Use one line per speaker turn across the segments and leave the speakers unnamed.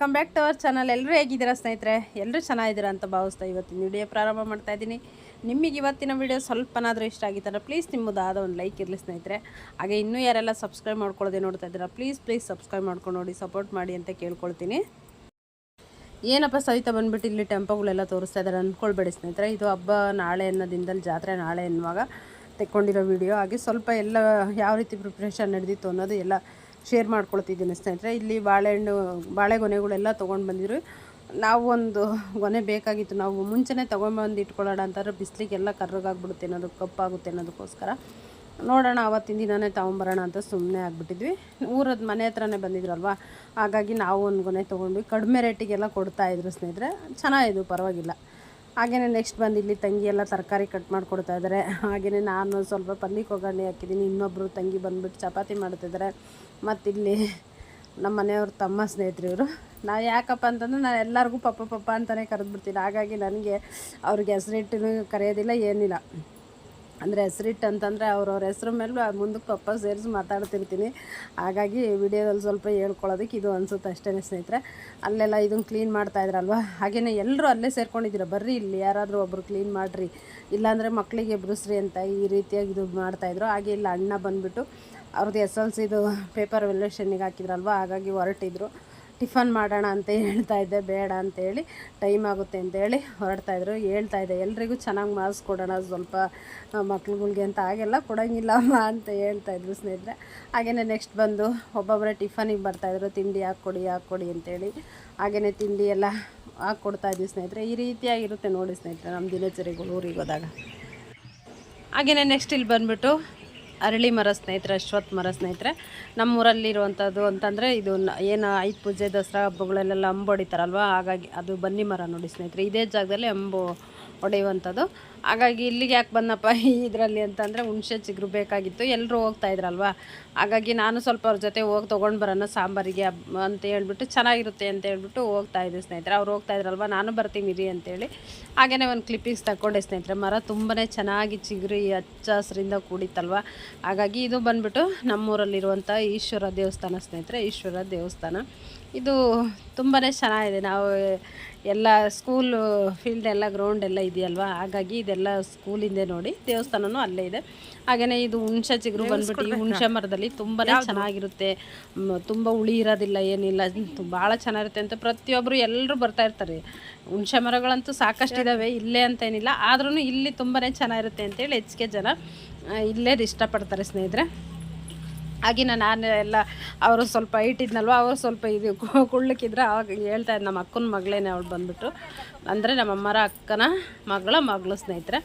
Welcome back to our channel. ಎಲ್ಲರೂ ಹೇಗಿದ್ದೀರಾ ಸ್ನೇಹಿತರೆ? ಎಲ್ಲರೂ ಚೆನ್ನಾಗಿದ್ದೀರಾ ಅಂತ ಭಾವಿಸ್ತಾ ಇವತ್ತಿನ ವಿಡಿಯೋ ಪ್ರಾರಂಭ ಮಾಡ್ತಾ ಇದ್ದೀನಿ. ನಿಮಗೆ ಇವತ್ತಿನ ವಿಡಿಯೋ ಸ್ವಲ್ಪನಾದರೂ ಇಷ್ಟ ಆಗಿತ್ತಂದ್ರೆ ಪ್ಲೀಸ್ ನಿಮ್ಮದಾದ ಒಂದು ಲೈಕ್ ಇರಲಿ ಸ್ನೇಹಿತರೆ. ಹಾಗೆ ಇನ್ನೂ ಯಾರೆಲ್ಲ ಸಬ್ಸ್ಕ್ರೈಬ್ ಮಾಡ್ಕೊಳ್ಳೋದೇ ನೋಡ್ತಾ ಇದ್ದೀರಾ ಪ್ಲೀಸ್ ಪ್ಲೀಸ್ ಸಬ್ಸ್ಕ್ರೈಬ್ ಮಾಡ್ಕೊಂಡು ನೋಡಿ ಸಪೋರ್ಟ್ ಮಾಡಿ ಅಂತ ಕೇಳ್ಕೊಳ್ತೀನಿ. ಏನಪ್ಪ ಸವಿತಾ, ಬಂದ್ಬಿಟ್ಟು ಇಲ್ಲಿ ಟೆಂಪೋಗಳೆಲ್ಲ ತೋರಿಸ್ತಾ ಇದ್ದಾರೆ. ಅಂದ್ಕೊಳ್ಬೇಡಿ ಸ್ನೇಹಿತರೆ, ಇದು ಹಬ್ಬ ನಾಳೆ ಅನ್ನೋ ದಿನದಲ್ಲಿ, ಜಾತ್ರೆ ನಾಳೆ ಅನ್ನುವಾಗ ತೆಕ್ಕೊಂಡಿರೋ ವಿಡಿಯೋ. ಹಾಗೆ ಸ್ವಲ್ಪ ಎಲ್ಲ ಯಾವ ರೀತಿ ಪ್ರಿಪ್ರೇಷನ್ ನಡೆದಿತ್ತು ಅನ್ನೋದು ಎಲ್ಲ ಶೇರ್ ಮಾಡ್ಕೊಳ್ತಿದ್ದೀನಿ ಸ್ನೇಹಿತರೆ. ಇಲ್ಲಿ ಬಾಳೆಹಣ್ಣು ಬಾಳೆಗೊನೆಗಳೆಲ್ಲ ತೊಗೊಂಡು ಬಂದಿದ್ರು. ನಾವು ಒಂದು ಗೊನೆ ಬೇಕಾಗಿತ್ತು. ನಾವು ಮುಂಚೆನೇ ತೊಗೊಂಬಂದು ಇಟ್ಕೊಳ್ಳೋಣ ಅಂತಾರೆ ಬಿಸಿಲಿಗೆಲ್ಲ ಕರ್ರಗಾಗ್ಬಿಡುತ್ತೆ ಅನ್ನೋದು, ಕಪ್ಪಾಗುತ್ತೆ ಅನ್ನೋದಕ್ಕೋಸ್ಕರ. ನೋಡೋಣ, ಅವತ್ತಿನ ದಿನನೇ ತೊಗೊಂಬರೋಣ ಅಂತ ಸುಮ್ಮನೆ ಆಗಿಬಿಟ್ಟಿದ್ವಿ. ಊರದ ಮನೆ ಹತ್ರನೇ ಬಂದಿದ್ರಲ್ವ? ಹಾಗಾಗಿ ನಾವು ಒಂದು ಗೊನೆ ತೊಗೊಂಡ್ವಿ. ಕಡಿಮೆ ರೇಟಿಗೆಲ್ಲ ಕೊಡ್ತಾಯಿದ್ರು ಸ್ನೇಹಿತರೆ. ಚೆನ್ನಾಗಿದ್ದು ಪರವಾಗಿಲ್ಲ. ಹಾಗೆಯೇ ನೆಕ್ಸ್ಟ್ ಬಂದು ಇಲ್ಲಿ ತಂಗಿ ಎಲ್ಲ ತರಕಾರಿ ಕಟ್ ಮಾಡಿಕೊಡ್ತಾ ಇದ್ದಾರೆ ಹಾಗೆಯೇ ನಾನು ಸ್ವಲ್ಪ ಪನ್ನೀರ್ ಒಗ್ಗರಣೆ ಹಾಕಿದ್ದೀನಿ. ಇನ್ನೊಬ್ಬರು ತಂಗಿ ಬಂದುಬಿಟ್ಟು ಚಪಾತಿ ಮಾಡ್ತಿದ್ದಾರೆ ಮತ್ತು ಇಲ್ಲಿ ನಮ್ಮ ಮನೆಯವ್ರ ತಮ್ಮ ಸ್ನೇಹಿತರು ಇವರು ನಾವು ಯಾಕಪ್ಪ ಅಂತಂದ್ರೆ ನಾನು ಎಲ್ಲರಿಗೂ ಪಪ್ಪ ಪಪ್ಪ ಅಂತಲೇ ಕರೆದ್ಬಿಡ್ತೀನಿ. ಹಾಗಾಗಿ ನನಗೆ ಅವ್ರಿಗೆ ಹೆಸರಿಟ್ಟು ಕರೆಯೋದಿಲ್ಲ, ಏನಿಲ್ಲ. ಅಂದರೆ ಹೆಸರಿಟ್ಟು ಅಂತಂದರೆ ಅವ್ರವ್ರ ಹೆಸ್ರ ಮೇಲೆ ಮುಂದಕ್ಕೆ ಪಪ್ಪ ಸೇರಿಸಿ ಮಾತಾಡ್ತಿರ್ತೀನಿ. ಹಾಗಾಗಿ ವಿಡಿಯೋದಲ್ಲಿ ಸ್ವಲ್ಪ ಹೇಳ್ಕೊಳ್ಳೋದಕ್ಕೆ ಇದು ಅನಿಸುತ್ತೆ ಅಷ್ಟೇ ಸ್ನೇಹಿತರೆ. ಅಲ್ಲೆಲ್ಲ ಇದನ್ನು ಕ್ಲೀನ್ ಮಾಡ್ತಾಯಿದ್ರಲ್ವ ಹಾಗೆಯೇ ಎಲ್ಲರೂ ಅಲ್ಲೇ ಸೇರ್ಕೊಂಡಿದ್ದೀರ? ಬರ್ರಿ ಇಲ್ಲಿ, ಯಾರಾದರೂ ಒಬ್ಬರು ಕ್ಲೀನ್ ಮಾಡಿರಿ. ಇಲ್ಲಾಂದರೆ ಮಕ್ಕಳಿಗೆ ಎಬ್ರಿಸ್ರಿ ಅಂತ ಈ ರೀತಿಯಾಗಿ ಇದು ಮಾಡ್ತಾಯಿದ್ರು ಹಾಗೆ ಇಲ್ಲಿ, ಅಣ್ಣ ಬಂದುಬಿಟ್ಟು ಅವ್ರದ್ದು ಎಸ್ ಎಲ್ ಸಿದು ಪೇಪರ್ ವ್ಯಾಲ್ಯೂಷನ್ನಿಗೆ ಹಾಕಿದ್ರಲ್ವ, ಹಾಗಾಗಿ ಹೊರಟಿದ್ರು. ಟಿಫನ್ ಮಾಡೋಣ ಅಂತ ಹೇಳ್ತಾ ಇದ್ದೆ, ಬೇಡ ಅಂತೇಳಿ ಟೈಮ್ ಆಗುತ್ತೆ ಅಂತೇಳಿ ಹೊರಡ್ತಾಯಿದ್ರು ಹೇಳ್ತಾ ಇದ್ದೆ, ಎಲ್ರಿಗೂ ಚೆನ್ನಾಗಿ ಮಾರ್ಕ್ಸ್ ಕೊಡೋಣ, ಸ್ವಲ್ಪ ಮಕ್ಳುಗಳಿಗೆ ಅಂತ ಹಾಗೆಲ್ಲ ಕೊಡೋಂಗಿಲ್ಲಮ್ಮ ಅಂತ ಹೇಳ್ತಾಯಿದ್ರು ಸ್ನೇಹಿತರೆ. ಹಾಗೆಯೇ ನೆಕ್ಸ್ಟ್ ಬಂದು ಒಬ್ಬೊಬ್ಬರೇ ಟಿಫನಿಗೆ ಬರ್ತಾಯಿದ್ರು ತಿಂಡಿ ಹಾಕ್ಕೊಡಿ ಹಾಕ್ಕೊಡಿ ಅಂತೇಳಿ ಹಾಗೆಯೇ ತಿಂಡಿ ಎಲ್ಲ ಹಾಕ್ಕೊಡ್ತಾ ಇದ್ವಿ ಸ್ನೇಹಿತರೆ. ಈ ರೀತಿಯಾಗಿರುತ್ತೆ ನೋಡಿ ಸ್ನೇಹಿತರೆ ನಮ್ಮ ದಿನಚರಿಗಳು ಊರಿಗೆ ಹೋದಾಗ. ಹಾಗೆಯೇ ನೆಕ್ಸ್ಟ್ ಇಲ್ಲಿ ಬಂದುಬಿಟ್ಟು ಅರಳಿ ಮರ ಸ್ನೇಹಿತರೆ, ಅಶ್ವತ್ಥ ಮರ ಸ್ನೇಹಿತರೆ, ನಮ್ಮೂರಲ್ಲಿರುವಂಥದ್ದು ಅಂತಂದರೆ ಇದು ಏನು ಐದು ಪೂಜೆ, ದಸರಾ ಹಬ್ಬಗಳಲ್ಲೆಲ್ಲ ಅಂಬು ಹೊಡಿತಾರಲ್ವ ಹಾಗಾಗಿ ಅದು ಬನ್ನಿ ಮರ ನೋಡಿ ಸ್ನೇಹಿತರೆ. ಇದೇ ಜಾಗದಲ್ಲಿ ಅಂಬು ಹೊಡೆಯುವಂಥದ್ದು ಹಾಗಾಗಿ ಇಲ್ಲಿಗೆ ಯಾಕೆ ಬಂದಪ್ಪ ಇದರಲ್ಲಿ ಅಂತಂದರೆ ಹುಣಸೆ ಚಿಗುರು ಬೇಕಾಗಿತ್ತು. ಎಲ್ಲರೂ ಹೋಗ್ತಾ ಇದ್ರಲ್ವ? ಹಾಗಾಗಿ ನಾನು ಸ್ವಲ್ಪ ಅವ್ರ ಜೊತೆ ಹೋಗಿ ತೊಗೊಂಡು ಬರೋಣ ಸಾಂಬಾರಿಗೆ ಅಂತ ಹೇಳ್ಬಿಟ್ಟು ಚೆನ್ನಾಗಿರುತ್ತೆ ಅಂತ ಹೇಳ್ಬಿಟ್ಟು ಹೋಗ್ತಾ ಇದ್ದೆ ಸ್ನೇಹಿತರೆ. ಅವ್ರು ಹೋಗ್ತಾ ಇದ್ರಲ್ವ? ನಾನು ಬರ್ತೀನಿ ಇರಿ ಅಂತೇಳಿ ಹಾಗೆಯೇ ಒಂದು ಕ್ಲಿಪ್ಪಿಂಗ್ಸ್ ತಗೊಂಡೆ ಸ್ನೇಹಿತರೆ. ಮರ ತುಂಬಾ ಚೆನ್ನಾಗಿ ಚಿಗುರಿ ಹಚ್ಚ ಹಸಿರಿಂದ ಕೂಡಿತ್ತಲ್ವ? ಹಾಗಾಗಿ ಇದು ಬಂದ್ಬಿಟ್ಟು ನಮ್ಮೂರಲ್ಲಿರುವಂಥ ಈಶ್ವರ ದೇವಸ್ಥಾನ ಸ್ನೇಹಿತರೆ. ಈಶ್ವರ ದೇವಸ್ಥಾನ. ಇದು ತುಂಬಾ ಚೆನ್ನಾಗಿದೆ. ನಾವು ಎಲ್ಲ ಸ್ಕೂಲು ಫೀಲ್ಡ್ ಎಲ್ಲ ಗ್ರೌಂಡ್ ಎಲ್ಲ ಇದೆಯಲ್ವಾ? ಹಾಗಾಗಿ ಇದೆಲ್ಲ ಸ್ಕೂಲಿಂದೆ ನೋಡಿ ದೇವಸ್ಥಾನನೂ ಅಲ್ಲೇ ಇದೆ. ಹಾಗೆಯೇ ಇದು ಹುಣಸೆ ಚಿಗುರು ಬಂದ್ಬಿಟ್ಟು ಈ ಹುಣಸೆ ಮರದಲ್ಲಿ ತುಂಬಾ ಚೆನ್ನಾಗಿರುತ್ತೆ. ತುಂಬಾ ಹುಳಿ ಇರೋದಿಲ್ಲ ಏನಿಲ್ಲ ಭಾಳ ಚೆನ್ನಾಗಿರುತ್ತೆ ಅಂತ ಪ್ರತಿಯೊಬ್ಬರು ಎಲ್ಲರೂ ಬರ್ತಾ ಇರ್ತಾರೆ. ಹುಣಸೆ ಮರಗಳಂತೂ ಸಾಕಷ್ಟು ಇದ್ದಾವೆ ಇಲ್ಲೇ ಅಂತ ಏನಿಲ್ಲ ಆದ್ರೂ ಇಲ್ಲಿ ತುಂಬಾ ಚೆನ್ನಾಗಿರುತ್ತೆ ಅಂತೇಳಿ ಹೆಚ್ಚಿಗೆ ಜನ ಇಲ್ಲೇದು ಇಲ್ಲೇ ಇಷ್ಟಪಡ್ತಾರೆ ಸ್ನೇಹಿತರೆ. ಆಗಿನ ನಾನು ಎಲ್ಲ ಅವರು ಸ್ವಲ್ಪ ಇಟ್ಟಿದ್ನಲ್ವ, ಅವರು ಸ್ವಲ್ಪ ಇದು ಕುಳ್ಳಕ್ಕಿದ್ರೆ ಅವಾಗ ಹೇಳ್ತಾ ನಮ್ಮ ಅಕ್ಕನ ಮಗಳೇನೆ ಅವಳು ಬಂದ್ಬಿಟ್ಟು. ಅಂದರೆ ನಮ್ಮ ಅಮ್ಮರ ಅಕ್ಕನ ಮಗಳ ಮಗಳು ಸ್ನೇಹಿತರೆ.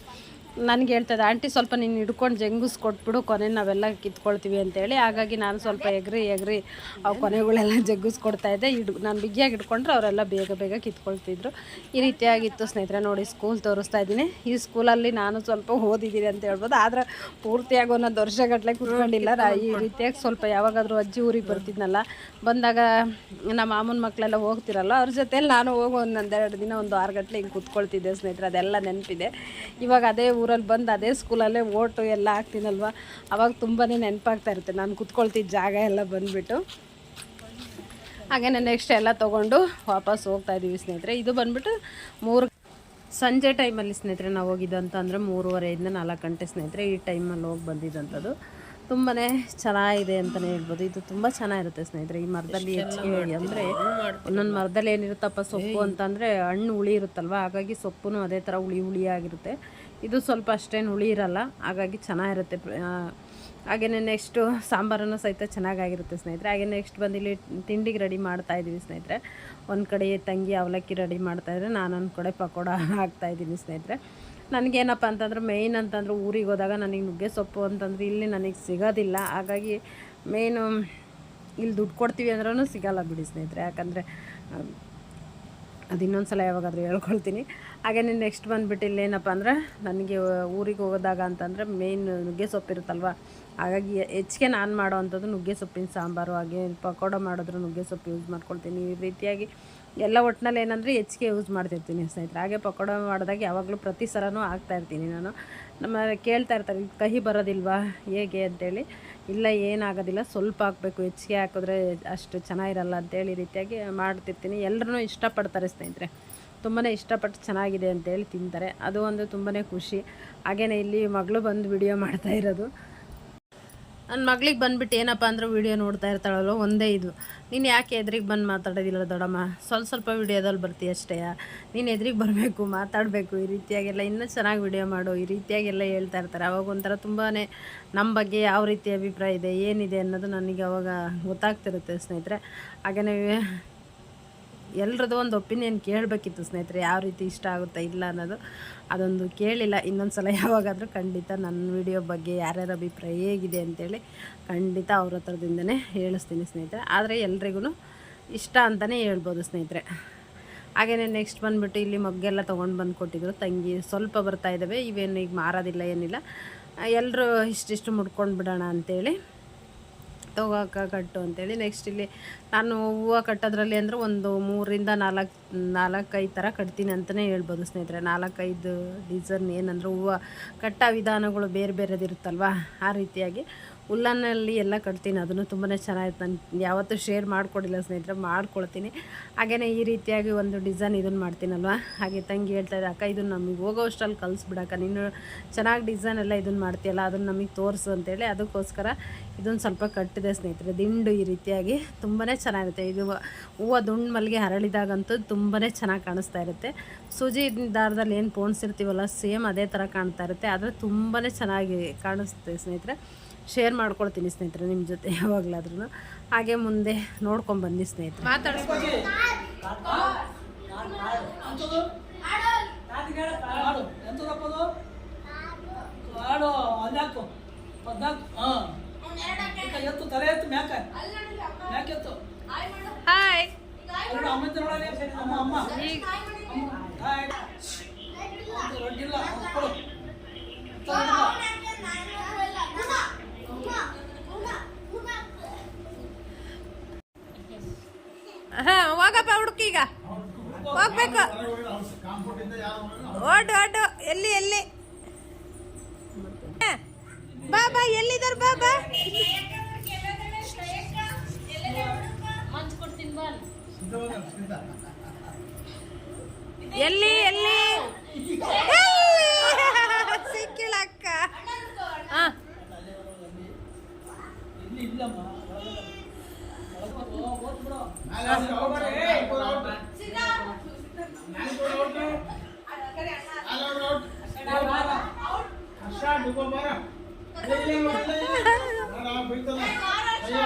ನನಗೆ ಹೇಳ್ತದೆ, ಆಂಟಿ ಸ್ವಲ್ಪ ನೀನು ಹಿಡ್ಕೊಂಡು ಜಂಗುಸ್ ಕೊಟ್ಬಿಡು ಕೊನೆ ನಾವೆಲ್ಲ ಕಿತ್ಕೊಳ್ತೀವಿ ಅಂತೇಳಿ. ಹಾಗಾಗಿ ನಾನು ಸ್ವಲ್ಪ ಎಗ್ರಿ ಎಗ್ರಿ ಅವು ಕೊನೆಗಳೆಲ್ಲ ಜಗ್ಗಿಸ್ ಕೊಡ್ತಾ ಇದ್ದೆ. ಹಿಡ್, ನಾನು ಬಿಗಿಯಾಗಿ ಹಿಡ್ಕೊಂಡ್ರೆ ಅವರೆಲ್ಲ ಬೇಗ ಬೇಗ ಕಿತ್ಕೊಳ್ತಿದ್ರು. ಈ ರೀತಿಯಾಗಿತ್ತು ಸ್ನೇಹಿತರೆ, ನೋಡಿ ಸ್ಕೂಲ್ ತೋರಿಸ್ತಾ ಇದ್ದೀನಿ. ಈ ಸ್ಕೂಲಲ್ಲಿ ನಾನು ಸ್ವಲ್ಪ ಓದಿದ್ದೀನಿ ಅಂತ ಹೇಳ್ಬೋದು. ಆದರೆ ಪೂರ್ತಿಯಾಗಿ ಒಂದೊಂದು ವರ್ಷಗಟ್ಟಲೆ ಕುತ್ಕೊಂಡಿಲ್ಲ. ಈ ರೀತಿಯಾಗಿ ಸ್ವಲ್ಪ ಯಾವಾಗಾದರೂ ಅಜ್ಜಿ ಊರಿಗೆ ಬರ್ತಿದ್ನಲ್ಲ, ಬಂದಾಗ ನಮ್ಮ ಮಾಮನ ಮಕ್ಕಳೆಲ್ಲ ಹೋಗ್ತಿರಲ್ಲ, ಅವ್ರ ಜೊತೆಯಲ್ಲಿ ನಾನು ಹೋಗಿ ಒಂದೊಂದೆರಡು ದಿನ, ಒಂದು ಆರು ಗಂಟೆ ಹಿಂಗೆ ಕೂತ್ಕೊಳ್ತಿದ್ದೆ ಸ್ನೇಹಿತರೆ. ಅದೆಲ್ಲ ನೆನಪಿದೆ. ಇವಾಗ ಅದೇ ಊರಲ್ಲಿ ಬಂದು ಅದೇ ಸ್ಕೂಲಲ್ಲೇ ಓಟು ಎಲ್ಲ ಹಾಕ್ತೀನಲ್ವ? ಅವಾಗ ತುಂಬಾ ನೆನಪಾಗ್ತಾ ಇರುತ್ತೆ. ನಾನು ಕುತ್ಕೊಳ್ತಿದ್ದ ಜಾಗ ಎಲ್ಲ ಬಂದುಬಿಟ್ಟು. ಹಾಗೆಯೇ ನೆಕ್ಸ್ಟ್ ಎಲ್ಲ ತೊಗೊಂಡು ವಾಪಸ್ ಹೋಗ್ತಾ ಇದ್ದೀವಿ ಸ್ನೇಹಿತರೆ. ಇದು ಬಂದ್ಬಿಟ್ಟು ಮೂರು ಸಂಜೆ ಟೈಮಲ್ಲಿ ಸ್ನೇಹಿತರೆ ನಾವು ಹೋಗಿದ್ದು ಅಂತ ಅಂದರೆ ಮೂರುವರೆಯಿಂದ ನಾಲ್ಕು ಗಂಟೆ ಸ್ನೇಹಿತರೆ ಈ ಟೈಮಲ್ಲಿ ಹೋಗಿ ಬಂದಿದ್ದಂಥದ್ದು. ತುಂಬಾ ಚೆನ್ನಾಗಿದೆ ಅಂತಲೇ ಹೇಳ್ಬೋದು. ಇದು ತುಂಬ ಚೆನ್ನಾಗಿರುತ್ತೆ ಸ್ನೇಹಿತರೆ. ಈ ಮರದಲ್ಲಿ ಹೆಚ್ಚಿಗೆ ಅಂದರೆ ಒಂದೊಂದು ಮರದಲ್ಲಿ ಏನಿರುತ್ತಪ್ಪ ಸೊಪ್ಪು ಅಂತಂದರೆ ಹಣ್ಣು ಹುಳಿ ಇರುತ್ತಲ್ವ? ಹಾಗಾಗಿ ಸೊಪ್ಪು ಅದೇ ಥರ ಹುಳಿ ಹುಳಿಯಾಗಿರುತ್ತೆ. ಇದು ಸ್ವಲ್ಪ ಅಷ್ಟೇನು ಹುಳಿ ಇರಲ್ಲ ಹಾಗಾಗಿ ಚೆನ್ನಾಗಿರುತ್ತೆ. ಹಾಗೆಯೇ ನೆಕ್ಸ್ಟು ಸಾಂಬಾರನ್ನು ಸಹಿತ ಚೆನ್ನಾಗಾಗಿರುತ್ತೆ ಸ್ನೇಹಿತರೆ. ಹಾಗೆ ನೆಕ್ಸ್ಟ್ ಬಂದು ಇಲ್ಲಿ ತಿಂಡಿಗೆ ರೆಡಿ ಮಾಡ್ತಾ ಇದ್ದೀವಿ ಸ್ನೇಹಿತರೆ. ಒಂದು ಕಡೆ ತಂಗಿ ಅವಲಕ್ಕಿ ರೆಡಿ ಮಾಡ್ತಾಯಿದ್ರೆ ನಾನೊಂದು ಕಡೆ ಪಕೋಡ ಹಾಕ್ತಾ ಇದ್ದೀನಿ ಸ್ನೇಹಿತರೆ. ನನಗೇನಪ್ಪ ಅಂತಂದ್ರೆ ಮೇಯ್ನ್ ಅಂತಂದ್ರೆ ಊರಿಗೆ ಹೋದಾಗ ನನಗೆ ನುಗ್ಗೆ ಸೊಪ್ಪು ಅಂತಂದ್ರೆ ಇಲ್ಲಿ ನನಗೆ ಸಿಗೋದಿಲ್ಲ. ಹಾಗಾಗಿ ಮೇಯ್ನು ಇಲ್ಲಿ ದುಡ್ಡು ಕೊಡ್ತೀವಿ ಅಂದ್ರೂ ಸಿಗಲ್ಲ ಬಿಡಿ ಸ್ನೇಹಿತರೆ. ಯಾಕಂದರೆ, ಅದು ಇನ್ನೊಂದು ಸಲ ಯಾವಾಗಾದರೂ ಹೇಳ್ಕೊಳ್ತೀನಿ. ಹಾಗೆಯೇ ನೆಕ್ಸ್ಟ್ ಬಂದುಬಿಟ್ಟು ಇಲ್ಲೇನಪ್ಪ ಅಂದರೆ ನನಗೆ ಊರಿಗೆ ಹೋಗೋದಾಗ ಅಂತಂದರೆ ಮೇಯ್ನ್ ನುಗ್ಗೆ ಸೊಪ್ಪು ಇರುತ್ತಲ್ವ ಹಾಗಾಗಿ ಹೆಚ್ಚಿಗೆ ನಾನು ಮಾಡೋ ಅಂಥದ್ದು ನುಗ್ಗೆ ಸೊಪ್ಪಿನ ಸಾಂಬಾರು, ಹಾಗೆ ಪಕೋಡ ಮಾಡಿದ್ರು ನುಗ್ಗೆ ಸೊಪ್ಪು ಯೂಸ್ ಮಾಡ್ಕೊಳ್ತೀನಿ. ಈ ರೀತಿಯಾಗಿ ಎಲ್ಲ ಒಟ್ಟಿನಲ್ಲಿ ಏನಂದರೆ ಹೆಚ್ಚಿಗೆ ಯೂಸ್ ಮಾಡ್ತಿರ್ತೀನಿ ಸ್ನೇಹಿತರೆ. ಹಾಗೆ ಪಕೋಡ ಮಾಡಿದಾಗ ಯಾವಾಗಲೂ ಪ್ರತಿ ಸಲನೂ ಇರ್ತೀನಿ ನಾನು. ನಮ್ಮ ಕೇಳ್ತಾ ಇರ್ತಾರೆ "ಇದು ಕಹಿ ಬರೋದಿಲ್ವಾ? ಹೇಗೆ? ಅಂತೇಳಿ. ಇಲ್ಲ, ಏನಾಗೋದಿಲ್ಲ. ಸ್ವಲ್ಪ ಹಾಕಬೇಕು. ಹೆಚ್ಚಿಗೆ ಹಾಕಿದ್ರೆ ಅಷ್ಟು ಚೆನ್ನಾಗಿರಲ್ಲ ಅಂತೇಳಿ ರೀತಿಯಾಗಿ ಮಾಡ್ತಿರ್ತೀನಿ. ಎಲ್ಲರೂ ಇಷ್ಟಪಡ್ತಾರೆ ಸ್ನೇಹಿತರೆ. ತುಂಬಾ ಇಷ್ಟಪಟ್ಟು ಚೆನ್ನಾಗಿದೆ ಅಂತೇಳಿ ತಿಂತಾರೆ. ಅದು ಒಂದು ತುಂಬಾ ಖುಷಿ. ಹಾಗೆಯೇ ಇಲ್ಲಿ ಮಗಳು ಬಂದು ವಿಡಿಯೋ ಮಾಡ್ತಾ ಇರೋದು. ನನ್ನ ಮಗಳಿಗೆ ಬಂದ್ಬಿಟ್ಟು ಏನಪ್ಪ ಅಂದ್ರೆ ವೀಡಿಯೋ ನೋಡ್ತಾ ಇರ್ತಾಳಲ್ಲ ಒಂದೇ ಇದು. ನೀನು ಯಾಕೆ ಎದ್ರಿಗೆ ಬಂದು ಮಾತಾಡೋದಿಲ್ಲ ದೊಡಮ್ಮ? ಸ್ವಲ್ಪ ಸ್ವಲ್ಪ ವಿಡಿಯೋದಲ್ಲಿ ಬರ್ತೀಯ ಅಷ್ಟೇ ನೀನು ಎದ್ರಿಗೆ ಬರಬೇಕು, ಮಾತಾಡಬೇಕು, ಈ ರೀತಿಯಾಗೆಲ್ಲ ಇನ್ನೂ ಚೆನ್ನಾಗಿ ವಿಡಿಯೋ ಮಾಡು, ಈ ರೀತಿಯಾಗೆಲ್ಲ ಹೇಳ್ತಾ ಇರ್ತಾರೆ. ಅವಾಗ ಒಂಥರ ತುಂಬಾ ನಮ್ಮ ಬಗ್ಗೆ ಯಾವ ರೀತಿ ಅಭಿಪ್ರಾಯ ಇದೆ, ಏನಿದೆ ಅನ್ನೋದು ನನಗೆ ಅವಾಗ ಗೊತ್ತಾಗ್ತಿರುತ್ತೆ ಸ್ನೇಹಿತರೆ. ಹಾಗೆಯೇ ಎಲ್ರದ್ದು ಒಂದು ಒಪಿನಿಯನ್ ಕೇಳಬೇಕಿತ್ತು ಸ್ನೇಹಿತರೆ, ಯಾವ ರೀತಿ ಇಷ್ಟ ಆಗುತ್ತೆ ಇಲ್ಲ ಅನ್ನೋದು. ಅದೊಂದು ಕೇಳಿಲ್ಲ ಇನ್ನೊಂದು ಸಲ ಯಾವಾಗಾದರೂ ಖಂಡಿತ ನನ್ನ ವಿಡಿಯೋ ಬಗ್ಗೆ ಯಾರ್ಯಾರ ಅಭಿಪ್ರಾಯ ಹೇಗಿದೆ ಅಂತೇಳಿ ಖಂಡಿತ ಅವ್ರ ಹತ್ರದಿಂದನೇ ಹೇಳಿಸ್ತೀನಿ ಸ್ನೇಹಿತರೆ. ಆದರೆ ಎಲ್ರಿಗೂ ಇಷ್ಟ ಅಂತಲೇ ಹೇಳ್ಬೋದು ಸ್ನೇಹಿತರೆ. ಹಾಗೆಯೇ ನೆಕ್ಸ್ಟ್ ಬಂದುಬಿಟ್ಟು ಇಲ್ಲಿ ಮಗ್ಗೆಲ್ಲ ತೊಗೊಂಡು ಬಂದು ಕೊಟ್ಟಿದ್ರು. ತಂಗಿ ಸ್ವಲ್ಪ ಬರ್ತಾ ಇದ್ದಾವೆ ಇವೇನು ಈಗ ಮಾರೋದಿಲ್ಲ, ಏನಿಲ್ಲ. ಎಲ್ಲರೂ ಇಷ್ಟಿಷ್ಟು ಮುಡ್ಕೊಂಡು ಬಿಡೋಣ ಅಂತೇಳಿ ತಗೋಕ ಕಟ್ಟು ಅಂತೇಳಿ ನೆಕ್ಸ್ಟ್ ಇಲ್ಲಿ ನಾನು ಹೂವು ಕಟ್ಟೋದ್ರಲ್ಲಿ ಅಂದರೆ ಒಂದು ಮೂರಿಂದ ನಾಲ್ಕು ನಾಲ್ಕೈದು ಥರ ಕಟ್ತೀನಿ ಅಂತಲೇ ಹೇಳ್ಬೋದು ಸ್ನೇಹಿತರೆ. ನಾಲ್ಕೈದು ಡಿಸೈನ್ ಏನಂದ್ರೆ ಹೂವು ಕಟ್ಟೋ ವಿಧಾನಗಳು ಬೇರೆ ಬೇರೆದಿರುತ್ತಲ್ವ ಆ ರೀತಿಯಾಗಿ ಹುಲ್ಲನಲ್ಲಿ ಎಲ್ಲ ಕಟ್ತೀನಿ. ಅದನ್ನು ತುಂಬಾ ಚೆನ್ನಾಗಿತ್ತು ನಾನು ಯಾವತ್ತೂ ಶೇರ್ ಮಾಡಿಕೊಡಿಲ್ಲ ಸ್ನೇಹಿತರೆ. ಮಾಡ್ಕೊಳ್ತೀನಿ. ಹಾಗೆಯೇ ಈ ರೀತಿಯಾಗಿ ಒಂದು ಡಿಸೈನ್ ಇದನ್ನು ಮಾಡ್ತೀನಲ್ವ? ಹಾಗೆ ತಂಗಿ ಹೇಳ್ತಾ ಇದ್ದೆ ಅಕ್ಕ, ಇದನ್ನು ನಮಗೆ ಹೋಗೋ ಅಷ್ಟಲ್ಲಿ ಕಲಿಸ್ಬಿಡಕ್ಕ ನೀನು ಚೆನ್ನಾಗಿ ಡಿಸೈನ್ ಎಲ್ಲ ಇದನ್ನು ಮಾಡ್ತೀಯಲ್ಲ, ಅದನ್ನು ನಮಗೆ ತೋರಿಸು ಅಂತೇಳಿ ಅದಕ್ಕೋಸ್ಕರ ಇದೊಂದು ಸ್ವಲ್ಪ ಕಟ್ಟಿದೆ ಸ್ನೇಹಿತರೆ. ದಿಂಡು ಈ ರೀತಿಯಾಗಿ ತುಂಬಾ ಚೆನ್ನಾಗಿರುತ್ತೆ. ಇದು ಹೂವು ದುಂಡು ಮಲ್ಲಿಗೆ ಹರಳಿದಾಗಂತೂ ತುಂಬಾ ಚೆನ್ನಾಗಿ ಕಾಣಿಸ್ತಾ ಇರುತ್ತೆ ಸೂಜಿ ದಾರದಲ್ಲಿ ಏನು ಪೋಣಿಸಿರ್ತೀವಲ್ಲ ಸೇಮ್ ಅದೇ ಥರ ಕಾಣ್ತಾ ಇರುತ್ತೆ ಆದರೆ ತುಂಬಾ ಚೆನ್ನಾಗಿ ಕಾಣಿಸುತ್ತೆ ಸ್ನೇಹಿತರೆ ಶೇರ್ ಮಾಡ್ಕೊಳ್ತೀನಿ ಸ್ನೇಹಿತರೆ ನಿಮ್ಮ ಜೊತೆ ಯಾವಾಗಲಾದ್ರೂ ಹಾಗೆ ಮುಂದೆ ನೋಡ್ಕೊಂಡು ಬನ್ನಿ ಸ್ನೇಹಿತರೆ ಮಾತಾಡ್ಸ್ಕೊಂಡು
ಕೊಡು
ಹಾ ಹೋಗಪ್ಪ ಹುಡುಕೀಗ ಹೋಗ್ಬೇಕು. ಓಡು ಓಡು ಎಲ್ಲಿ ಎಲ್ಲಿ? ಬಾ ಬಾ ಎಲ್ಲಿದ್ದಾರೆ ಬಾ ಬಾ. ಎಲ್ಲಿ ಎಲ್ಲಿ? ಸಿಕ್ಕಿಲ್ಲ ಅಕ್ಕ ಹಾಂ.
ಇಲ್ಲಿ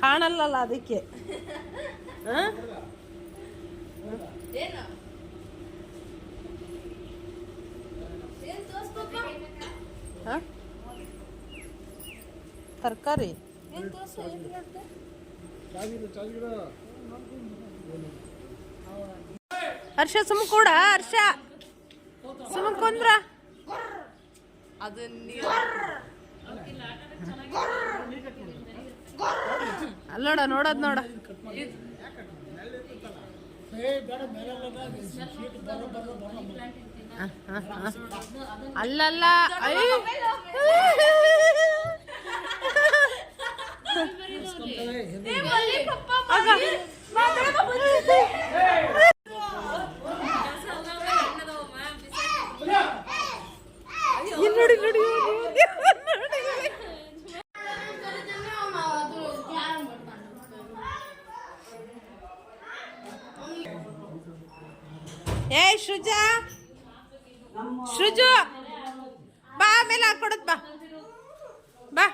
ಕಾಣಲ್ಲಲ್ಲ ಅದಕ್ಕೆ. ತರಕಾರಿ. ಹರ್ಷ ಸುಮ್ ಕೂಡ ಹರ್ಷ. ಸುಮ್ಮ ಕೊಂದ್ರ. ಅಲ್ಲೋಡ ನೋಡದ್ ನೋಡ. ಅಲ್ಲಲ್ಲ ಐ. ಆಗ. ಇಲ್ಲಿ ನೋಡಿ ನೋಡಿ ನೋಡಿ, ನೋಡಿ. ಏ ಸೃಜಾ ಸೃಜು ಬಾ ಆಮೇಲೆ ಹಾಕೊಡದ್ ಬಾ. ಬಾ.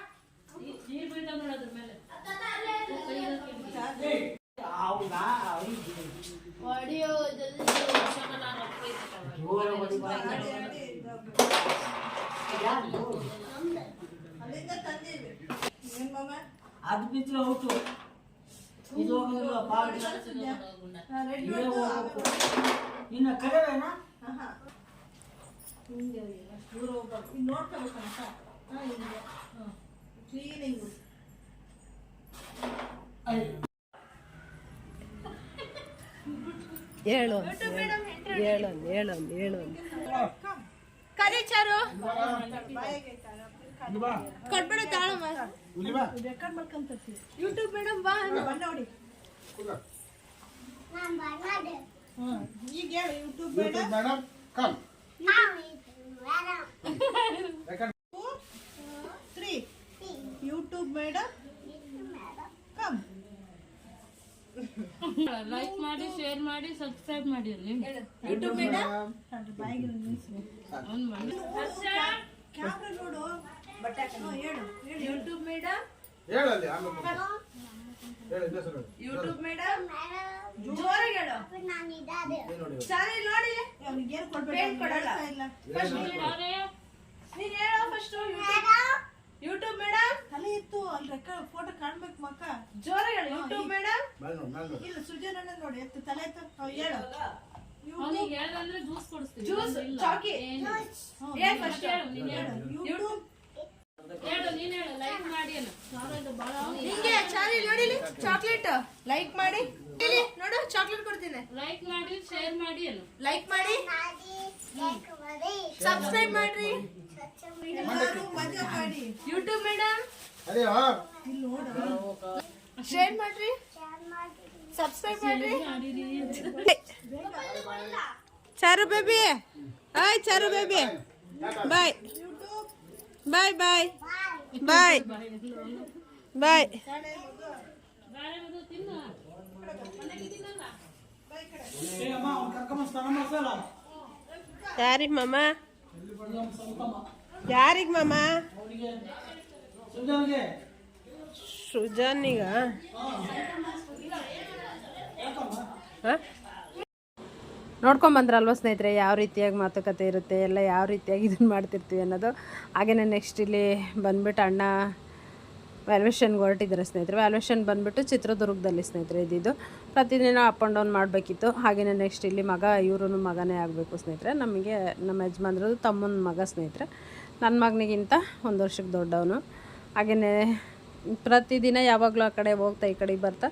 ಆ ಹೌದಾ ಜೋರ ಹೊಡಿಬಾರ. ಹೋಗೋದಿಲ್ಲ ಪಾಡಿ ಇವೇ ಹೋಗ್ಬೇಕು ಇನ್ನು ಕರೆವೇನಾ
ಹೇಳು ಹೇಳು. ಹೇಳು ಹೇಳು ಕರಿ ಚಾರು ರೆಕಾರ್ಡ್ ಯೂಟ್ಯೂಬ್ ಮೇಡಮ್ ಬಾ.
Madam come
YouTube madam come
like ಮಾಡಿ ಶೇರ್ ಮಾಡಿ ಸಬ್ಸ್ಕ್ರೈಬ್ ಮಾಡಿ ಅಲ್ಲಿ.
ಯೂಟ್ಯೂಬ್ ಮೇಡಮ್
ಕ್ಯಾಮ್ರಾ ನೋಡು. ಹೇಳು
ಯೂಟ್ಯೂಬ್ ಮೇಡಮ್
ಹೇಳಲ್ಲಿ
ಯೂಟ್ಯೂಬ್ ಮೇಡಮ್ ಜೋರಾಗಿ ಹೇಳು. ಸರಿ ನೋಡಿ
ಅವ್ನಿಗೆ ಏನು
ಪೇಂಟ್ ಕೊಡಲ್ಲ. ನೀನ್ ಹೇಳು ಫಸ್ಟ್ ಯೂಟ್ಯೂಬ್. ಮೇಡಮ್.
ತಲೆ ಇತ್ತು ಅಲ್ಲಿ ರೆಕ್ಕ ಫೋಟೋ ಕಾಣ್ಬೇಕು ಮಕ್ಕ.
ಜೋರಾಗಿ ಹೇಳು ಯೂಟ್ಯೂಬ್ ಮೇಡಮ್.
ಇಲ್ಲ ಸುಜನ್ ಅಣ್ಣ ನೋಡಿ ಎತ್ತು ತಲೆ ಎತ್ತು. ಹೇಳು.
ಜ್ಯೂಸ್ ಕೊಡಿಸ್ತೀವಿ
ಜ್ಯೂಸ್ ಚಾಕಿ. ಏನ್ ಫಸ್ಟ್
ಯೂಟ್ಯೂಬ್
ಹೇಳು. ನೀನ್ ಹೇಳು. ಲೈಕ್
ಹಿಂಗೆ ಚಾರಿ ನೋಡಿಲಿ? ಚಾಕ್ಲೇಟ್ ಲೈಕ್ ಮಾಡಿ? ಇಲ್ಲಿ ನೋಡು ಚಾಕ್ಲೇಟ್ ಕೊಡ್ತೀನಿ.
ಲೈಕ್ ಮಾಡಿ ಶೇರ್ ಮಾಡಿ
ಲೈಕ್ ಮಾಡಿ? ಸಬ್ಸ್ಕ್ರೈಬ್ ಮಾಡ್ರಿ.
ಮಜಾ ಮಾಡಿ?
ಯೂಟ್ಯೂಬ್ ಮೇಡಮ್ ಶೇರ್ ಮಾಡ್ರಿ. ಸಬ್ಸ್ಕ್ರೈಬ್ ಮಾಡ್ರಿ. Charu baby hi Charu baby bye ಬಾಯ್ ಬಾಯ್ ಬಾಯ್ ಬಾಯ್
ಬೇರೆ ಮಗು ತಿನ್ನು
ಏ ಅಮ್ಮ ಅವ್ನು ಕರ್ಕೊಂಬ ಸ್ನಾನ ಮಾಡ್ಸಲ್ಲ
ಯಾರಿಗೆ ಮಾಮ
ಅವ್ನು ಸ್ವಲ್ಪಮ್ಮ
ಯಾರಿಗೆ ಮಾಮ
ಅವನಿಗೆ ಸುಜನ್ಗೆ
ಸೃಜನಿಗ
ಯಾಕಮ್ಮ
ನೋಡ್ಕೊಂಬಂದ್ರಲ್ವ ಸ್ನೇಹಿತರೆ, ಯಾವ ರೀತಿಯಾಗಿ ಮಾತುಕತೆ ಇರುತ್ತೆ, ಎಲ್ಲ ಯಾವ ರೀತಿಯಾಗಿ ಇದನ್ನು ಮಾಡ್ತಿರ್ತೀವಿ ಅನ್ನೋದು. ಹಾಗೆಯೇ ನೆಕ್ಸ್ಟ್ ಇಲ್ಲಿ ಬಂದ್ಬಿಟ್ಟು ಅಣ್ಣ ವ್ಯಾಲ್ಯೂಷನ್ಗೆ ಹೊರಟಿದ್ದಾರೆ ಸ್ನೇಹಿತರೆ. ವ್ಯಾಲ್ಯೂಷನ್ ಬಂದ್ಬಿಟ್ಟು ಚಿತ್ರದುರ್ಗದಲ್ಲಿ ಸ್ನೇಹಿತರೆ ಇದ್ದಿದ್ದು. ಪ್ರತಿದಿನ ಅಪ್ ಆ್ಯಂಡ್ ಡೌನ್ ಮಾಡಬೇಕಿತ್ತು. ಹಾಗೆಯೇ ನೆಕ್ಸ್ಟ್ ಇಲ್ಲಿ ಮಗ ಇವರು ಮಗನೇ ಆಗಬೇಕು ಸ್ನೇಹಿತರೆ. ನಮಗೆ, ನಮ್ಮ ಯಜಮಾನ್ರದ್ದು ತಮ್ಮನ ಮಗ ಸ್ನೇಹಿತರೆ. ನನ್ನ ಮಗನಿಗಿಂತ ಒಂದು ವರ್ಷಕ್ಕೆ ದೊಡ್ಡವನು. ಹಾಗೆಯೇ ಪ್ರತಿದಿನ ಯಾವಾಗಲೂ ಆ ಕಡೆ ಹೋಗ್ತಾ ಈ ಕಡೆಗೆ ಬರ್ತಾ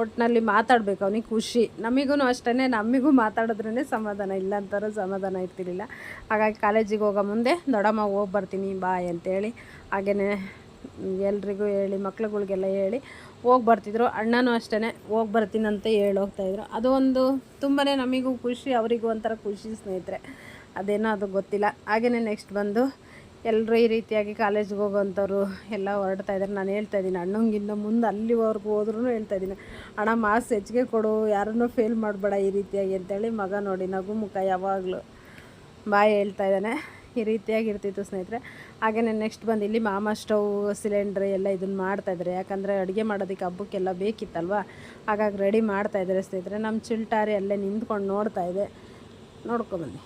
ಒಟ್ಟಿನಲ್ಲಿ ಮಾತಾಡಬೇಕು, ಅವನಿಗೆ ಖುಷಿ. ನಮಗೂ ಅಷ್ಟೇ ನಮಗೂ ಮಾತಾಡಿದ್ರೇ ಸಮಾಧಾನ ಇಲ್ಲ ಅಂತಾರೂ ಸಮಾಧಾನ ಇರ್ತಿರ್ಲಿಲ್ಲ. ಹಾಗಾಗಿ ಕಾಲೇಜಿಗೆ ಹೋಗೋ ಮುಂದೆ ದೊಡ್ಡಮ್ಮ ಹೋಗಿ ಬರ್ತೀನಿ, ಬಾಯ್ ಅಂತೇಳಿ. ಹಾಗೆಯೇ ಎಲ್ರಿಗೂ ಹೇಳಿ, ಮಕ್ಳುಗಳಿಗೆಲ್ಲ ಹೇಳಿ ಹೋಗಿ ಬರ್ತಿದ್ರು. ಅಣ್ಣನೂ ಅಷ್ಟೇ ಹೋಗಿ ಬರ್ತೀನಂತ ಹೇಳಿ ಹೋಗ್ತಾಯಿದ್ರು ಅದು ಒಂದು ತುಂಬಾ ನಮಗೂ ಖುಷಿ, ಅವರಿಗೂ ಒಂಥರ ಖುಷಿ ಸ್ನೇಹಿತರೆ. ಅದೇನೋ ಅದು ಗೊತ್ತಿಲ್ಲ. ಹಾಗೆಯೇ ನೆಕ್ಸ್ಟ್ ಬಂದು ಎಲ್ಲರೂ ಈ ರೀತಿಯಾಗಿ ಕಾಲೇಜ್ಗೆ ಹೋಗೋವಂಥವ್ರು ಎಲ್ಲ ಹೊರಡ್ತಾ ಇದ್ದಾರೆ. ನಾನು ಹೇಳ್ತಾ ಇದ್ದೀನಿ ಅಣ್ಣಂಗಿಂತ ಮುಂದೆ ಅಲ್ಲಿವರೆಗೂ ಹೋದ್ರೂ ಹೇಳ್ತಾ ಇದ್ದೀನಿ, ಅಣ್ಣ ಮಾಸ್ ಹೆಚ್ಚಿಗೆ ಕೊಡು, ಯಾರನ್ನೂ ಫೇಲ್ ಮಾಡಬೇಡ ಈ ರೀತಿಯಾಗಿ ಅಂತೇಳಿ ಮಗ ನೋಡಿ ನಗು ಮುಖ ಯಾವಾಗಲೂ ಬಾಯಿ ಹೇಳ್ತಾ ಇದ್ದಾನೆ. ಈ ರೀತಿಯಾಗಿ ಇರ್ತಿತ್ತು ಸ್ನೇಹಿತರೆ. ಹಾಗೆಯೇ ನೆಕ್ಸ್ಟ್ ಬಂದು ಇಲ್ಲಿ ಮಾಮ ಸ್ಟವ್ ಸಿಲಿಂಡ್ರ್ ಎಲ್ಲ ಇದನ್ನು ಮಾಡ್ತಾಯಿದ್ದಾರೆ ಯಾಕಂದರೆ ಅಡುಗೆ ಮಾಡೋದಕ್ಕೆ ಹಬ್ಬಕ್ಕೆಲ್ಲ ಬೇಕಿತ್ತಲ್ವ? ಹಾಗಾಗಿ ರೆಡಿ ಮಾಡ್ತಾಯಿದ್ದಾರೆ ಸ್ನೇಹಿತರೆ. ನಮ್ಮ ಚಿಲ್ಟಾರಿ ಅಲ್ಲೇ ನಿಂತ್ಕೊಂಡು ನೋಡ್ತಾ ಇದೆ. ನೋಡ್ಕೊಬನ್ನಿ